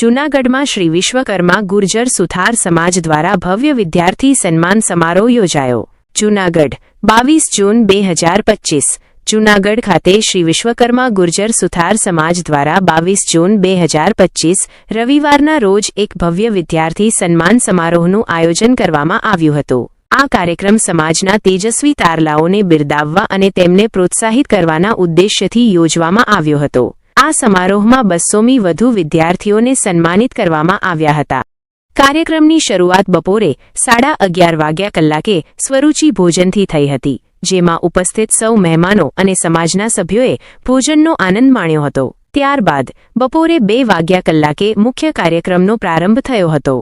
જૂનાગઢમાં શ્રી વિશ્વકર્મા ગુર્જર સુથાર સમાજ દ્વારા ભવ્ય વિદ્યાર્થી સન્માન સમારોહ યોજાયો. જૂનાગઢ, બાવીસ જૂન બે હજાર પચ્ચીસ જૂનાગઢ ખાતે શ્રી વિશ્વકર્મા ગુર્જર સુથાર સમાજ દ્વારા બાવીસ જૂન બે હજાર પચ્ચીસ રવિવારના રોજ એક ભવ્ય વિદ્યાર્થી સન્માન સમારોહનું આયોજન કરવામાં આવ્યું હતું. આ કાર્યક્રમ સમાજના તેજસ્વી તારલાઓને બિરદાવવા અને તેમને પ્રોત્સાહિત કરવાના ઉદ્દેશ્યથી યોજવામાં આવ્યો હતો. આ સમારોહમાં બસોમી વધુ વિદ્યાર્થીઓને સન્માનિત કરવામાં આવ્યા હતા. કાર્યક્રમની શરૂઆત બપોરે સાડા અગિયાર વાગ્યા કલાકે સ્વરૂચિ ભોજનથી થઈ હતી, જેમાં ઉપસ્થિત સૌ મહેમાનો અને સમાજના સભ્યોએ ભોજનનો આનંદ માણ્યો હતો. ત્યારબાદ બપોરે બે વાગ્યા કલાકે મુખ્ય કાર્યક્રમનો પ્રારંભ થયો હતો.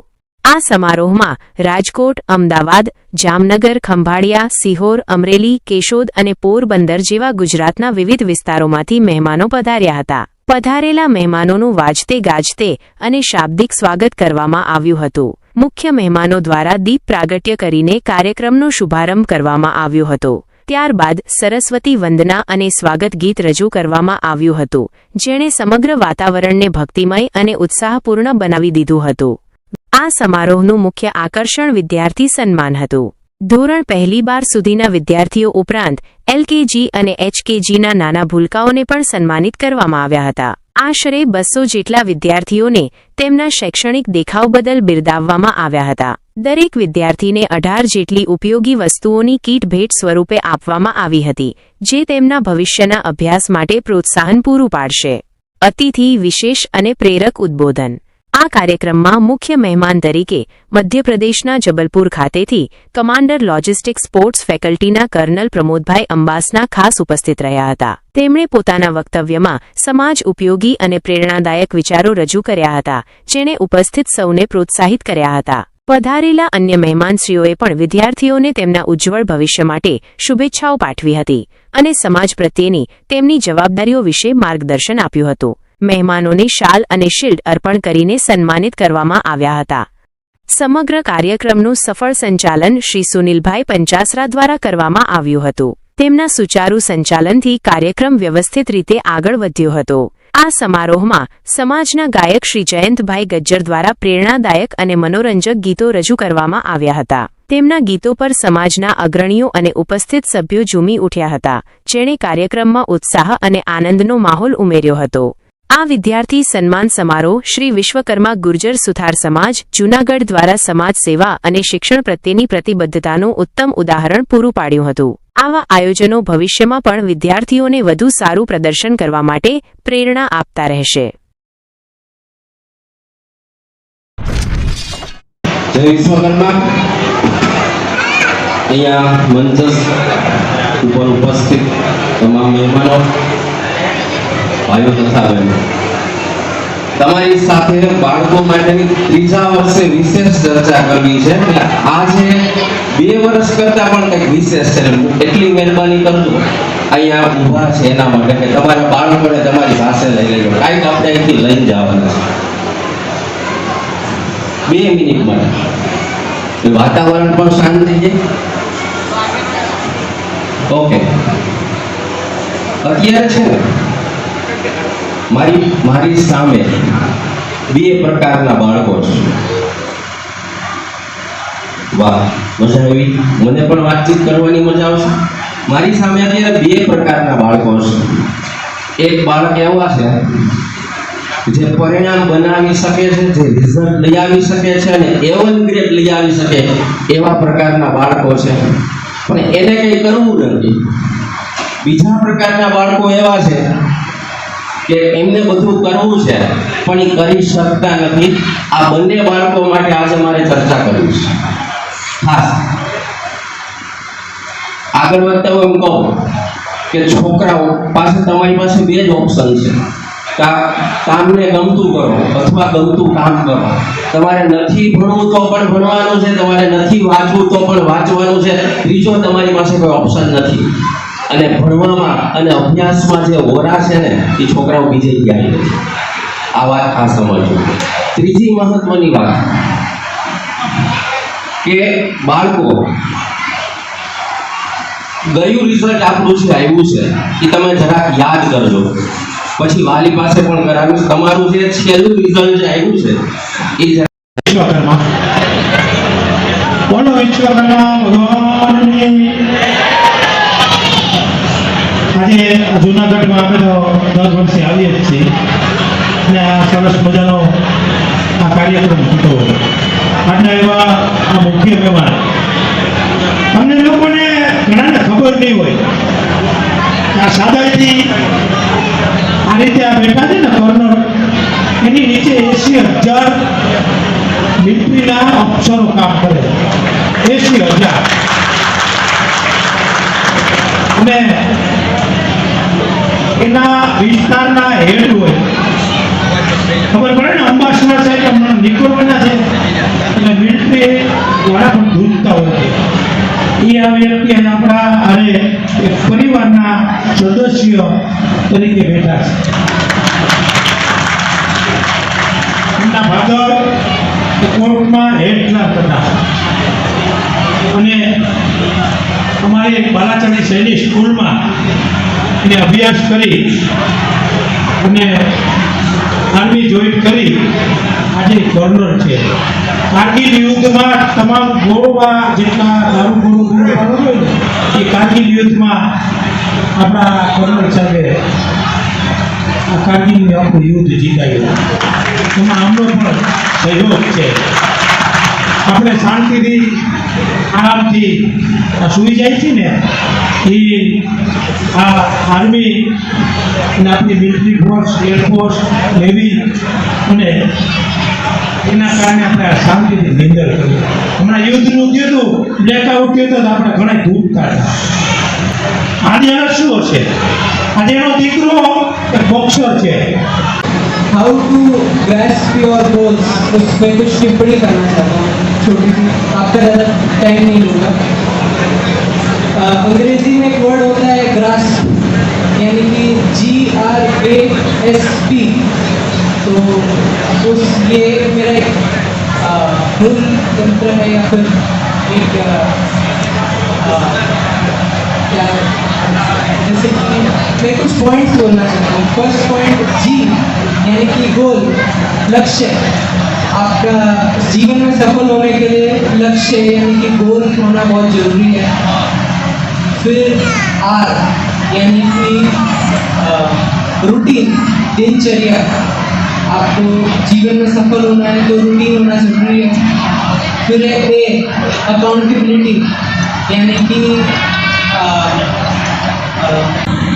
આ સમારોહમાં રાજકોટ, અમદાવાદ, જામનગર, ખંભાળિયા, સિહોર, અમરેલી, કેશોદ અને પોરબંદર જેવા ગુજરાતના વિવિધ વિસ્તારોમાંથી મહેમાનો પધાર્યા હતા. પધારેલા મહેમાનોનું વાજતે ગાજતે અને શાબ્દિક સ્વાગત કરવામાં આવ્યું હતું. મુખ્ય મહેમાનો દ્વારા દીપ પ્રાગટ્ય કરીને કાર્યક્રમનો શુભારંભ કરવામાં આવ્યો હતો. ત્યારબાદ સરસ્વતી વંદના અને સ્વાગત ગીત રજૂ કરવામાં આવ્યું હતું, જેણે સમગ્ર વાતાવરણને ભક્તિમય અને ઉત્સાહપૂર્ણ બનાવી દીધું હતું. આ સમારોહનું મુખ્ય આકર્ષણ વિદ્યાર્થી સન્માન હતું. ધોરણ પહેલી બાર સુધીના વિદ્યાર્થીઓ ઉપરાંત એલકેજી અને એચકેજીના નાના ભૂલકાઓને પણ સન્માનિત કરવામાં આવ્યા હતા. આશરે બસો જેટલા વિદ્યાર્થીઓને તેમના શૈક્ષણિક દેખાવ બદલ બિરદાવવામાં આવ્યા હતા. દરેક વિદ્યાર્થીને અઢાર જેટલી ઉપયોગી વસ્તુઓની કીટ ભેટ સ્વરૂપે આપવામાં આવી હતી, જે તેમના ભવિષ્યના અભ્યાસ માટે પ્રોત્સાહન પૂરું પાડશે. અતિથિ, વિશેષ અને પ્રેરક ઉદ્બોધન. આ કાર્યક્રમમાં મુખ્ય મહેમાન તરીકે મધ્યપ્રદેશના જબલપુર ખાતેથી કમાન્ડર લોજિસ્ટિક સ્પોર્ટ્સ ફેકલ્ટીના કર્નલ પ્રમોદભાઈ અંબાસના ખાસ ઉપસ્થિત રહ્યા હતા. તેમણે પોતાના વક્તવ્યમાં સમાજ ઉપયોગી અને પ્રેરણાદાયક વિચારો રજૂ કર્યા હતા, જેણે ઉપસ્થિત સૌને પ્રોત્સાહિત કર્યા હતા. પધારેલા અન્ય મહેમાનશ્રીઓએ પણ વિદ્યાર્થીઓને તેમના ઉજ્જવળ ભવિષ્ય માટે શુભેચ્છાઓ પાઠવી હતી અને સમાજ પ્રત્યેની તેમની જવાબદારીઓ વિશે માર્ગદર્શન આપ્યું હતું. મહેમાનોને શાલ અને શિલ્ડ અર્પણ કરીને સન્માનિત કરવામાં આવ્યા હતા. સમગ્ર કાર્યક્રમનું સફળ સંચાલન શ્રી સુનિલભાઈ પંચાસરા દ્વારા કરવામાં આવ્યું હતું. તેમના સુચારુ સંચાલનથી કાર્યક્રમ વ્યવસ્થિત રીતે આગળ વધ્યો હતો. આ સમારોહમાં સમાજના ગાયક શ્રી જયંતભાઈ ગજ્જર દ્વારા પ્રેરણાદાયક અને મનોરંજક ગીતો રજૂ કરવામાં આવ્યા હતા. તેમના ગીતો પર સમાજના અગ્રણીઓ અને ઉપસ્થિત સભ્યો ઝૂમી ઉઠ્યા હતા, જેણે કાર્યક્રમમાં ઉત્સાહ અને આનંદનો માહોલ ઉમેર્યો હતો. આ વિદ્યાર્થી સન્માન સમારોહ શ્રી વિશ્વકર્મા ગુર્જર સુથાર સમાજ, જૂનાગઢ દ્વારા સમાજ સેવા અને શિક્ષણ પ્રત્યેની પ્રતિબદ્ધતાનું ઉત્તમ ઉદાહરણ પૂરું પાડ્યું હતું. આવા આયોજનો ભવિષ્યમાં પણ વિદ્યાર્થીઓને વધુ સારું પ્રદર્શન કરવા માટે પ્રેરણા આપતા રહેશે. ઉપસ્થિત તમામ મહેમાનો ભાઈઓ તથા બહેનો. તમારી સાથે બાળકો માટેની ત્રીજા વર્ષે વિશેષ ચર્ચા કરવી છે. આજે બે વર્ષ કરતા પણ કંઈક વિશેષ છે. એટલી મહેરબાની કરજો. અહીંયા ઊભા છે એના માટે કે તમારા બાળકોને તમારી પાસે લઈ લેજો. કાંઈક આપણે અહીંથી લઈને જવાના છે. બે મિનિટ માટે. વાતાવરણ પણ શાંત થઈ જાય. ઓકે. અત્યારે છે ને મારી મારી સામે બે પ્રકારના બાળકો છે. વાહ, મજા આવી. મને પણ વાતચીત કરવાની મજા આવશે. મારી સામે અત્યારે બે પ્રકારના બાળકો છે. એક બાળક એવા છે જે પરિણામ બનાવી શકે છે, જે રિઝલ્ટ લઈ આવી શકે છે અને એવન ગ્રેડ લઈ આવી શકે એવા પ્રકારના બાળકો છે. પણ એને કંઈ કરવું નથી. બીજા પ્રકારના બાળકો એવા છે કે એમને બધું કરવું છે, પણ એ કરી શકતા નથી. આ બંને બાળકો માટે આજે મારે ચર્ચા કરવી છે. ખાસ. આગળ વધતા હું એમ કહું કે છોકરાઓ પાસે તમારી પાસે બે જ ઓપ્શન છે. કામને ગમતું કરો અથવા ગમતું કામ કરો. તમારે નથી ભણવું તો પણ ભણવાનું છે, તમારે નથી વાંચવું તો પણ વાંચવાનું છે. ત્રીજો તમારી પાસે કોઈ ઓપ્શન નથી. અને ભણવામાં અને અભ્યાસમાં જે હોરા છે ને, એ છોકરાઓ બીજે ગયા આ વાત ખાસ સમજો ત્રીજી મહત્વની વાત કે બાળકો, ગયું રિઝલ્ટ આપણું છે આવ્યું છે, એ તમે જરાક યાદ કરજો. પછી વાલી પાસે પણ કરાવ્યું તમારું જે છેલ્લું રિઝલ્ટ જે આવ્યું છે, એ બોલો ઈશ્વર ભગવાનની જુનાગઢમાં અમે તો દર વર્ષે આવીએ જ છીએ. અને આ સરસ મજાનો આ કાર્યક્રમ થતો આજના એવા આ મુખ્ય મહેમાન. અમને લોકોને ઘણાને ખબર નહીં હોય. આ સાદાઈથી આ રીતે આ બેઠા છે ને કોર્નર એની નીચે એસી હજાર મિલિટરીના અક્ષરો કામ કરે. એસી હજાર. અને એના વિસ્તારના હેડ હોય. ખબર પડે ને અંબાસુરા છે કે હમણાં નીકળવાના છે? એટલે મિલિટરી દ્વારા પણ ધૂમતા હોય એ આ વ્યક્તિ આપણા અરે એક પરિવારના સદસ્ય તરીકે બેઠા છે. એમના ભાગર કોર્ટમાં હેડ ના હતા. અને અમારી બાલાચડી શૈલી સ્કૂલમાં એને અભ્યાસ કરી અને આર્મી જોઈન કરી. આજે ગવર્નર છે. કારગિલ યુદ્ધમાં તમામ ગોળવા જેટલા દારૂ ગોળો પાડવાનો હોય ને, એ કારગિલ યુદ્ધમાં આપણા ગવર્નર સાહેબે આ કારગિલનું આખું યુદ્ધ જીતાયું એમાં આમનો પણ સહયોગ છે. આપણે શાંતિથી, આરામથી સૂઈ જાય છે ને, એ આ આર્મી અને આપણી મિલિટરી ફોર્સ એરફોર્સ નેવી અને એના કારણે આપણે આ શાંતિથી નિંદર કરી હમણાં યુદ્ધનું થયું હતું બ્લેકઆઉટ થયું હતું, તો આપણે ઘણા દૂર હતા. આજે એનો શું હશે આજે એનો દીકરો એક બોક્સર છે how to grasp your goals उस पर कुछ टिप्पणी करना चाहता हूँ छोटी सी आपका ज़्यादा टाइम नहीं लूँगा अ, अंग्रेजी में एक वर्ड होता है ग्रास्प यानी कि G R A S P तो उस ये मेरा एक अ, मूल तंत्र है या फिर एक जैसे कि मैं कुछ पॉइंट्स बोलना चाहता हूँ फ़र्स्ट पॉइंट जी यानी कि गोल लक्ष्य। आपका जीवन में सफल होने के लिए लक्ष्य, यानी कि गोल होना बहुत ज़रूरी है। फिर आर यानी कि रूटीन दिनचर्या। आपको जीवन में सफल होना है तो रूटीन होना ज़रूरी है। फिर है ए अकाउंटेबिलिटी यानी कि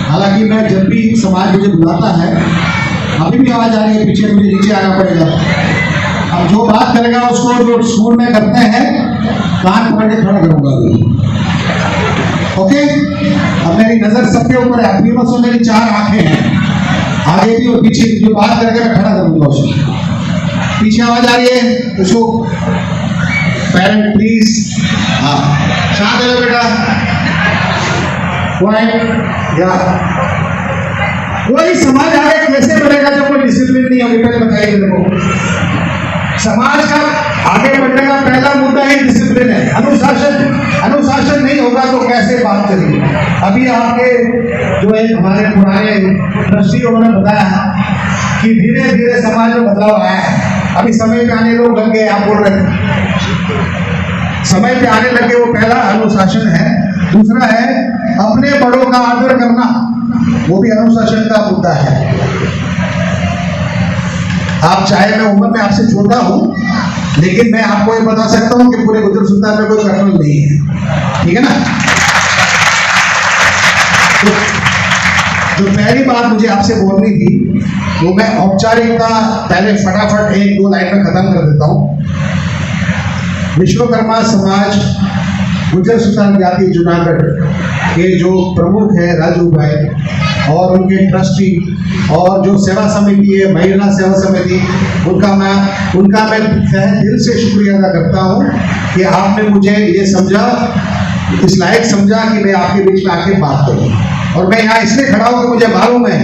हालाँकि मैं जब भी समाज मुझे बुलाता है, अभी भी आवाज़ आ रही है पीछे मुझे नीचे आना पड़ेगा। अब जो बात करेगा उसको जो स्कूल में करते हैं, कान पकड़ के खड़ा करूँगा अभी। ओके? अब मेरी नज़र सबके ऊपर है। अपनी मत मेरी चार आँखें हैं। आगे भी और पीछे भी। जो बात करेगा मैं खड़ा करूँगा उसको पीछे आवाज़ आ रही है? उसको पेरेंट प्लीज़ हाँ। शांत हो जाओ बेटा। कोई समाज आगे कैसे बढ़ेगा जब कोई डिसिप्लिन नहीं होगी पहले बताइए को समाज का आगे बढ़ने का पहला मुद्दा ही डिसिप्लिन है। अनुशासन अनुशासन नहीं होगा तो कैसे बात करेंगे? अभी आपके जो है हमारे पुराने ट्रस्टी उन्होंने बताया कि धीरे धीरे समाज में बदलाव आया है। अभी समय पे आने लोग लग गए, आप बोल रहे थे। समय पे आने लगे वो पहला अनुशासन है। दूसरा है अपने बड़ों का आदर करना, वो भी अनुशासन का मुद्दा है। आप चाहे मैं उम्र में आपसे छोटा हूँ, लेकिन मैं आपको ये बता सकता हूँ कि पूरे गुजर सुल्तान में कोई कर्नल नहीं है। ठीक है ना? तो जो पहली बात मुझे आपसे बोलनी थी, वो मैं औपचारिकता पहले फटाफट एक दो लाइन में खत्म कर देता हूँ। विश्वकर्मा समाज, गुजर सुल्तान जाति, जूनागढ़। के जो प्रमुख है राजू भाई और उनके ट्रस्टी और जो सेवा समिति है, महिला सेवा समिति, उनका मैं उनका मैं तहे दिल से शुक्रिया अदा करता हूँ कि आपने मुझे ये समझा, इस लायक समझा कि मैं आपके बीच में आके बात करूँ। और मैं यहाँ इसलिए खड़ा हूँ कि मुझे मालूम है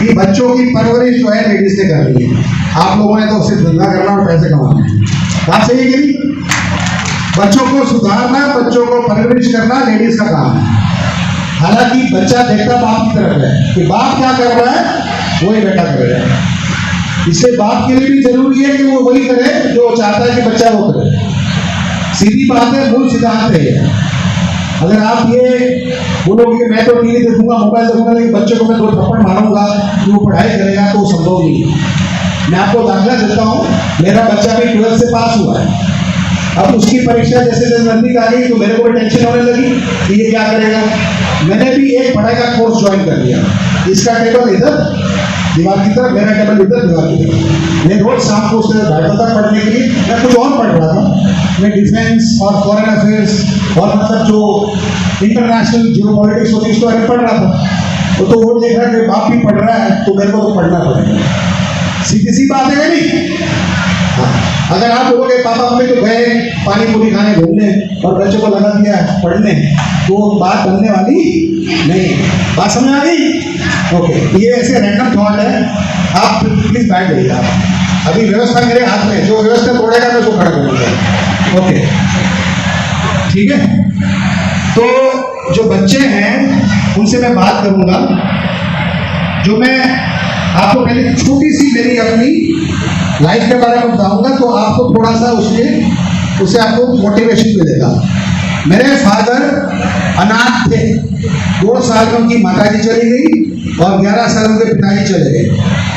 कि बच्चों की परवरिश जो है लेडीज़ ने करनी है। आप लोगों ने तो सिर्फ़ धंधा करना और पैसे कमाना है। बात सही है कि बच्चों को सुधारना, बच्चों को परवरिश करना लेडीज़ का काम है। हालाँकि बच्चा देखता बाप की तरफ़ है कि बाप क्या कर रहा है, वही बेटा करेगा इसलिए बाप के लिए भी ज़रूरी है कि वो वही करे जो चाहता है कि बच्चा वो करे। सीधी बात है, मूल सिद्धांत है अगर आप ये बोलोगे मैं तो टीवी देखूँगा, मोबाइल देखूँगा, लेकिन बच्चे को मैं दो थप्पड़ मारूँगा, कि वो पढ़ाई करेगा तो संभव नहीं। है मैं आपको दाखिला देता हूँ, मेरा बच्चा भी ट्वेल्थ से पास हुआ है। अब उसकी परीक्षा जैसे जैसे नज़दीक आ गई तो मेरे को टेंशन होने लगी कि ये क्या करेगा। मैंने भी एक पढ़ाई का कोर्स ज्वाइन कर लिया। इसका टेबल इधर दीवार की तरफ़ मेरा टेबल इधर दीवार की तरफ़। मैं रोज शाम को उससे बैठता था पढ़ने के लिए मैं कुछ और पढ़ रहा था। मैं डिफेंस और फॉरेन अफेयर्स और मतलब जो इंटरनेशनल जियो पॉलिटिक्स होती है उसके बारे में पढ़ रहा था। वो तो वो देख रहा कि बाप भी पढ़ रहा है तो मेरे को तो पढ़ना पड़ेगा। सीधी सी बात है नहीं? हाँ, अगर आप बोलोगे पापा मम्मी तो गए, पानी पूरी खाने घूमने और बच्चों को लगा दिया पढ़ने तो बात बनने वाली नहीं बात समझ आ गई? ओके, ये ऐसे रैंडम थॉट है। आप प्लीज़ बैठ जाइए आप। अभी व्यवस्था मेरे हाथ में, जो व्यवस्था तोड़ेगा मैं उसको खड़ा करूँगा ओके, ठीक है? तो जो बच्चे हैं, उनसे मैं बात करूँगा। जो मैं आपको पहले छोटी सी मेरी अपनी लाइफ के बारे में बताऊँगा तो आपको थोड़ा सा उसके उससे आपको मोटिवेशन मिलेगा। मेरे फादर अनाथ थे। दो साल में उनकी माता जी चली गई और ग्यारह साल उनके पिताजी चले गए।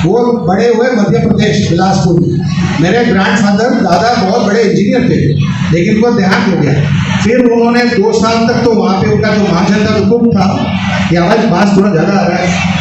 वो बड़े हुए मध्य प्रदेश, बिलासपुर में। मेरे ग्रैंड फादर दादा बहुत बड़े इंजीनियर थे, लेकिन उनको देहांत हो गया। फिर उन्होंने दो साल तक तो वहाँ पे उनका जो महाजन का हुक्म था। कि आवाज़ बात थोड़ा ज़्यादा आ रहा है।